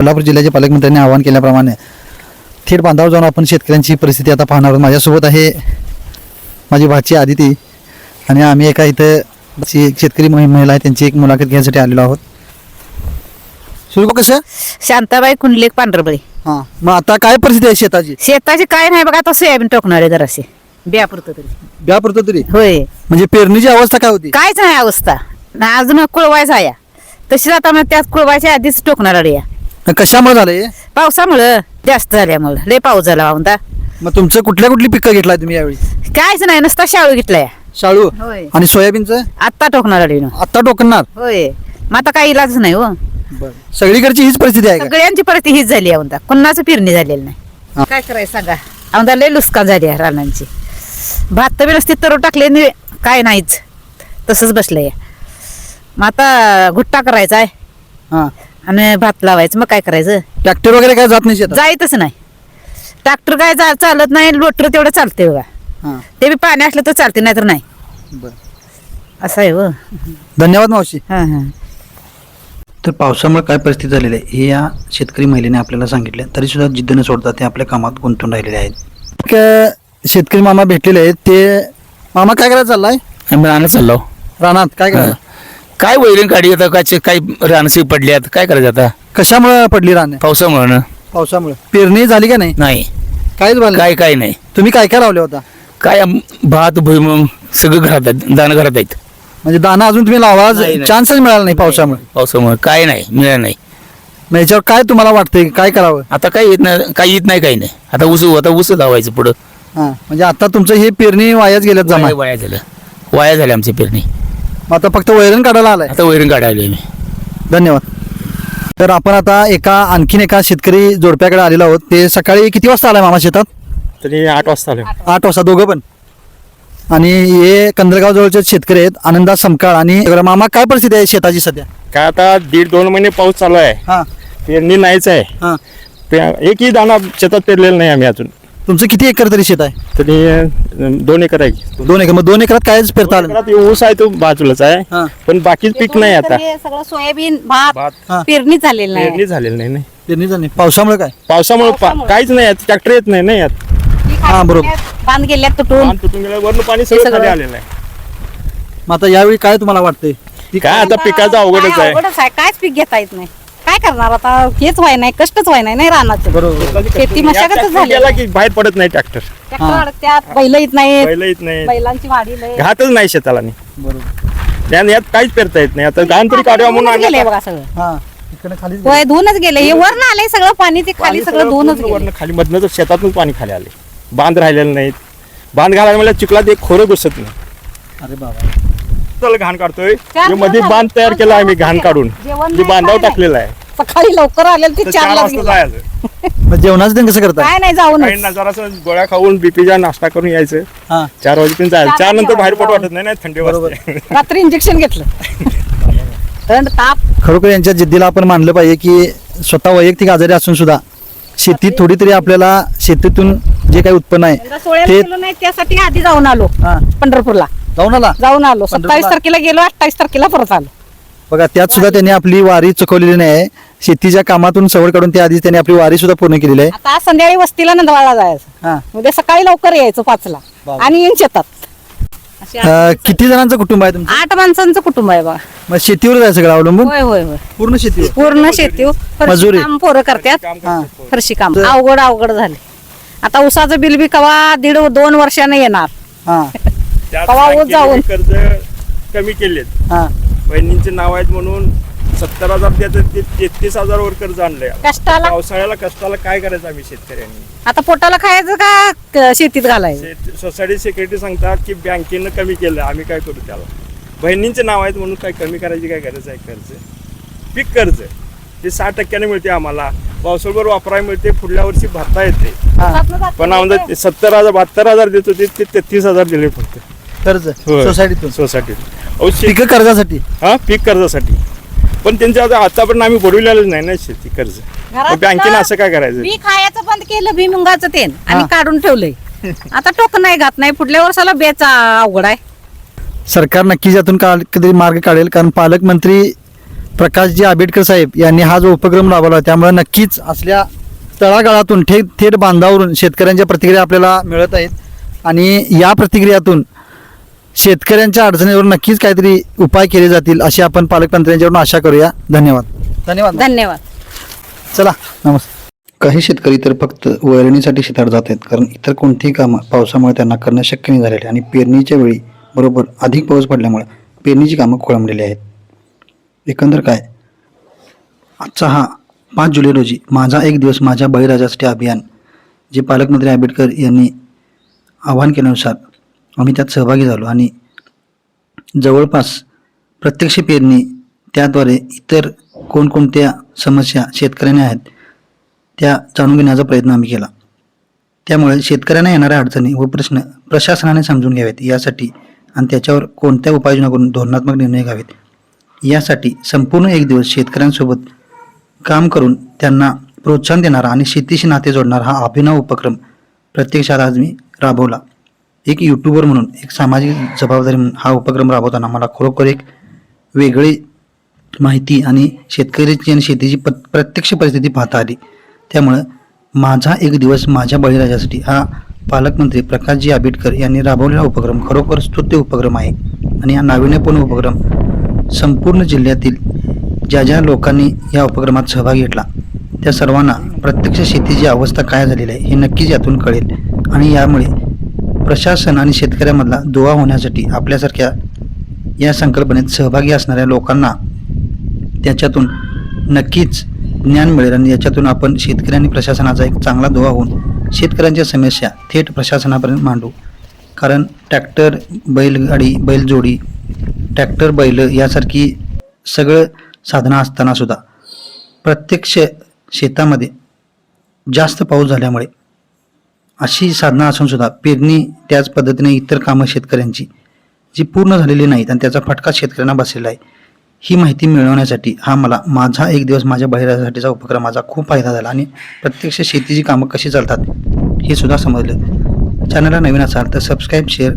कोल्हापूर जिल्ह्याचे पालकमंत्र्यांनी आवाहन केल्याप्रमाणे थेट बांधावर जाऊन आपण शेतकऱ्यांची परिस्थिती आता पाहणार आहोत. माझ्यासोबत आहे माझी भाची आदिती आणि आम्ही एका इथं शेतकरी महि- महिला आहे त्यांची एक मुलाखत घेण्यासाठी आलेलो आहोत. सुरू कसं शांताबाई कुंडलेक पांढरबळी. हां मग आता काय परिस्थिती आहे शेताची? शेताची काय नाही बघा आता सोयाबीन टोकणार आहे जरासे बिया पुरतं तरी. ब्या पुरतं तरी? होय. म्हणजे पेरणीची अवस्था काय होती? काहीच नाही अवस्था. ना अजून कुळवायचा या तशीच आता मग त्यात कुळवायच्या आधीच टोकणार या कशामुळे झालं हे? पावसामुळं. जास्त झाल्यामुळं. लय पाऊस झाला म्हणता मग तुमचं कुठल्या कुठली पिकं घेतलाय तुम्ही यावेळी? काहीच नाही नुसता शाळू घेतलाय. शाळू? होय. आणि सोयाबीनचं? आत्ता टोकणार आहे आत्ता टोकणार? होय. मग आता काही इलाज नाही हो. सगळीकडची हीच परिस्थिती आहे का? सगळ्यांची परिस्थिती हीच झाली आहे म्हणता कुणाचं पेरणी झालेली हा. नाही काय करायचं सांगा? आमदा लय लुस्कान झाली आहे रानांची. भात तर व्यवस्थित तर टाकले काय नाहीच. तसंच बसलंय. मग आता घुट्टा करायचा आहे. हां. आणि भात लावायचं. मग काय करायचं? ट्रॅक्टर वगैरे काय जात नाही शेतात? जायतच नाही. ट्रॅक्टर काय जा- चालत नाही लोटर तेवढं चालते बघा. हां. ते बी पाणी असलं तर चालते नाही तर नाही. बरं. असं आहे हो. धन्यवाद मावशी. हां हां. तर पावसामुळे काय परिस्थिती झालेली आहे हे या शेतकरी महिलेने आपल्याला सांगितलं. तरी सुद्धा जिद्द न सोडता ते आपल्या कामात गुंतून राहिलेले आहेत. एक, अं, शेतकरी मामा भेटलेले आहेत. ते मामा काय करायला चाललाय? आम्ही राहणं चाललो रानात काय करायला? काय वैरण काढी आता? काय काय रानसी पडल्यात? काय करायचं आता? कशामुळे पडली रान? पावसामुळे ना? पावसामुळे. पेरणी झाली का नाही? नाही. काहीच झालं काय काय नाही. तुम्ही काय काय लावले होता? काय आम- भात भुईमूग सगळं घरात आहेत. दाणं घरात आहेत. म्हणजे दाना अजून तुम्ही लावा. नाही, नाही. चान्सच मिळाला नाही पावसामुळे. पावसामुळे काय नाही मिळालं नाही. मग याच्यावर काय तुम्हाला वाटतंय? काय करावं? आता काय येत नाही काय येत नाही काही नाही. आता ऊस आता ऊस लावायचं पुढं. हा. म्हणजे आता तुमचं हे पेरणी वायाच गेल्यात जमा. वाया वाया झालं. वाया झाली आमची पेरणी. मग आता फक्त वैरण काढायला आलाय. आता वैरण काढायला मी. धन्यवाद. तर आपण आता एका आणखीन एका शेतकरी जोडप्याकडे आलेलो आहोत. ते सकाळी किती वाजता आलाय मामा शेतात? तरी आठ वाजता आलो आठ वाजता दोघं पण. आणि हे कंदरगाव जवळचे शेतकरी आहेत आनंदा समकाळ आणि मामा काय परिस्थिती आहे शेताची सध्या? काय आता दीड दोन महिने पाऊस चालू आहे. हा. पेरणी नाहीच आहे. हा. पे- एकही दाणा शेतात पेरलेला नाही आम्ही अजून. तुमचं किती एकर तरी शेत आहे? तरी अं, दोन एकर आहे. दोन एकर मग दोन एकरात कायच पेरता आलं? नाही? ऊस आहे तो बाजूलाच हा. आहे पण बाकीच पीक नाही आता. सगळं सोयाबीन भात हा. पेरणी झालेली नाही. पेरणी झालेली नाही नाही. पेरणी झाली नाही. पावसामुळे काय? पावसामुळे पा- काहीच नाही ट्रॅक्टर येत नाही ना यात हा, बरोबर. बांध गेल्यात तुटून. पान तुटून गेलं वरनं पाणी सगळं सगळं. खाली आलेलं आहे. मग आता यावेळी काय तुम्हाला वाटतंय? काय आता पिकाचं अवघडच काय आहे अवघडच आहे. कायच पीक घेता येत नाही. काय करणार आता? हेच व्हाय नाही कष्टच व्हाय नाही नाही रानाचं बरोबर. शेती मशागतच झाली. गेला की बाहेर पडत नाही ट्रॅक्टर ट्रॅक्टर अडकत्यात बैल येत नाहीत. पहिलं येत नाही बैलांची वाढी लय. घातच नाही शेताला नी. बरोबर. त्यानं यात काहीच पेरता येत नाही. आता घाण तरी काढूया म्हणून धुवूनच आणलं. बघा सगळं. हा. इकडे खाली होय धुवूनच गेले. हे वरनं आलंय सगळं पाणी ते खाली पाणी सगळं धुवूनच पूर्ण गेले. वरनं खाली मधनं तर शेतातून पाणी खाली आले बांध राहिलेले नाहीत. बांध घालायला मला चिखलात एक खोरं घुसत नाही. अरे बाबा. चल घाण काढतोय. चार हे मध्ये बांध. तयार केला आम्ही घाण जेवण काढून. नाही, जे बांधावर काय टाकलेलं आहे. सकाळी लवकर आलेलं ते चार जायचं. मग जेवणाचं ते कसं करताय? काय नाही जाऊन काही जरासं गोळ्या खाऊन बीपीचा नाश्ता करून यायचं. हा. चार वाजेपर्यंत जायचं. चार नंतर बाहेर पडू वाटत नाही ना थंडी बरोबर. वाजते. रात्री इंजेक्शन घेतलं. थंड ताप. खरोखर यांच्या जिद्दीला आपण मानलं पाहिजे की स्वतः वैयक्तिक आजारी असून सुद्धा शेतीत थोडी तरी आपल्याला शेतीतून जे काही उत्पन्न आहे यंदा सोळ्याला ते गेलो नाही त्यासाठी आधी जाऊन आलो. हा. पंढरपूरला. जाऊन आला? जाऊन आलो. पंढरपूरला? सत्तावीस तारखेला गेलो अठ्ठावीस तारखेला परत आलो. बघा त्यात सुद्धा त्यांनी आपली वारी चुकवलेली नाही शेतीच्या कामातून सवड काढून त्या आधीच त्यांनी आपली वारी सुद्धा पूर्ण केलेली आहे. आता आज संध्याकाळी वस्तीला नंदवाळला जायचं. हा. उद्या सकाळी लवकर यायचं पाचला. बाबा. आणि येऊन शेतात. अशी अं, किती जणांचं कुटुंब आहे तुमचं? आठ माणसांचं कुटुंब आहे बा मग शेतीवर आहे सगळं अवलंबून? होय होय होय. पूर्ण शेतीवर? पूर्ण शेती फरशी मजुरी. काम पोरं करतात. हा. फरशी काम. अवघड अवघड झाले. आता उसाचं बिल बी कवा दीड दोन वर्षाने येणार. हा. कवा ऊस जाऊन. कर्ज कमी केलेत. हा. बहिणींचे नाव आहेत म्हणून सत्तर हजार द्यायचं ते तेहतीस हजारवर कर्ज आणलंय. कष्टाला? पावसाळ्याला कष्टाला काय करायचं आम्ही शेतकऱ्यांनी? आता पोटाला खायचं का क- शेतीत घालायचं? शेत- सोसायटी सेक्रेटरी सांगतात की बँकेनं कमी केलं आम्ही काय करू त्याला? बहिणींचे नाव आहेत म्हणून काय कमी करायची काय गरज आहे कर्ज? पीक कर्ज. ते सहा टक्क्याने मिळते आम्हाला. पावसाळ्यावर वापरायला मिळते पुढल्या वर्षी भरता येते. हा. पण आम्हाला सत्तर हजार बहात्तर हजार देत होते ते तेहतीस हजार दिले फक्त. कर्ज होय. सोसायटीतून? सोसायटीत अहो पिकं कर्जासाठी. हा पीक कर्जासाठी. पण त्यांच्या आता आतापर्यंत आम्ही बुडविलेलंच नाही ना शेती कर्ज. मग बँकेनं ना असं काय करायचं? बी खायचं बंद केलं भीमुंगाचं तेल आणि हा. काढून ठेवलंय. आता टोक नाही घात नाही पुढल्या वर्षाला बेचा अवघड आहे. सरकार नक्कीच यातून का कधी मार्ग काढेल कारण पालकमंत्री प्रकाशजी आंबेडकर साहेब यांनी हा जो उपक्रम राबवला त्यामुळे नक्कीच असल्या तळागाळातून थेट थेट बांधावरून शेतकऱ्यांच्या प्रतिक्रिया आपल्याला मिळत आहेत. आणि या प्रतिक्रियातून शेतकऱ्यांच्या अडचणीवर नक्कीच काहीतरी उपाय केले जातील अशी आपण पालकमंत्र्यांच्याकडून आशा करूया. धन्यवाद. धन्यवाद. धन्यवाद. चला नमस्कार. काही शेतकरी तर फक्त वैरणीसाठी शेतात जात आहेत कारण इतर कोणतीही कामं पावसामुळे त्यांना करणं शक्य नाही झालेले आणि पेरणीच्या वेळी बरोबर अधिक पाऊस पडल्यामुळे पेरणीची कामं खोळंबलेली आहेत. एकंदर काय? आजचा हा पाच जुलै रोजी माझा एक दिवस माझ्या बळीराजासाठी अभियान जे पालकमंत्री आंबेडकर यांनी आवाहन केल्यानुसार आम्ही त्यात सहभागी झालो. आणि जवळपास प्रत्यक्ष पेरणी त्याद्वारे इतर कोणकोणत्या समस्या शेतकऱ्यांना आहेत त्या जाणून घेण्याचा प्रयत्न आम्ही केला. त्यामुळे शेतकऱ्यांना येणाऱ्या अडचणी व प्रश्न प्रशासनाने समजून घ्यावेत. यासाठी आणि त्याच्यावर कोणत्या उपाययोजना करून धोरणात्मक निर्णय घ्यावेत यासाठी संपूर्ण एक दिवस शेतकऱ्यांसोबत काम करून त्यांना प्रोत्साहन देणारा आणि शेतीशी नाते जोडणारा हा अभिनव उपक्रम प्रत्यक्षात आज मी राबवला. एक यूट्यूबर म्हणून एक सामाजिक जबाबदारी म्हणून हा उपक्रम राबवताना मला खरोखर एक वेगळी माहिती आणि शेतकऱ्याची आणि शेतीची प प्रत्यक्ष परिस्थिती पाहता आली. त्यामुळं माझा एक दिवस माझ्या बळीराजासाठी हा पालकमंत्री प्रकाशजी आंबेडकर यांनी राबवलेला उपक्रम खरोखर स्तुत्य उपक्रम आहे. आणि हा नाविन्यपूर्ण उपक्रम संपूर्ण जिल्ह्यातील ज्या ज्या लोकांनी या उपक्रमात सहभाग घेतला त्या सर्वांना प्रत्यक्ष शेतीची अवस्था काय झालेली आहे हे नक्कीच यातून कळेल. आणि यामुळे प्रशासन आणि शेतकऱ्यामधला दुवा होण्यासाठी आपल्यासारख्या या संकल्पनेत सहभागी असणाऱ्या लोकांना त्याच्यातून नक्कीच ज्ञान मिळेल आणि याच्यातून आपण शेतकरी आणि प्रशासनाचा एक चांगला दुवा होऊन शेतकऱ्यांच्या समस्या थेट प्रशासनापर्यंत मांडू. कारण ट्रॅक्टर बैलगाडी बैलजोडी ट्रॅक्टर बैल यासारखी सगळं साधनं असतानासुद्धा प्रत्यक्ष शेतामध्ये जास्त पाऊस झाल्यामुळे अशी साधनं असून सुद्धा पेरणी त्याच पद्धतीने इतर कामं शेतकऱ्यांची जी पूर्ण झालेली नाहीत आणि त्याचा फटका शेतकऱ्यांना बसलेला आहे. ही माहिती मिळवण्यासाठी हा मला माझा एक दिवस माझ्या बहिरासाठीचा उपक्रम माझा खूप फायदा झाला आणि प्रत्यक्ष शेतीची कामं कशी चालतात हे सुद्धा समजलं. चॅनलला नवीन असाल तर सबस्क्राईब शेअर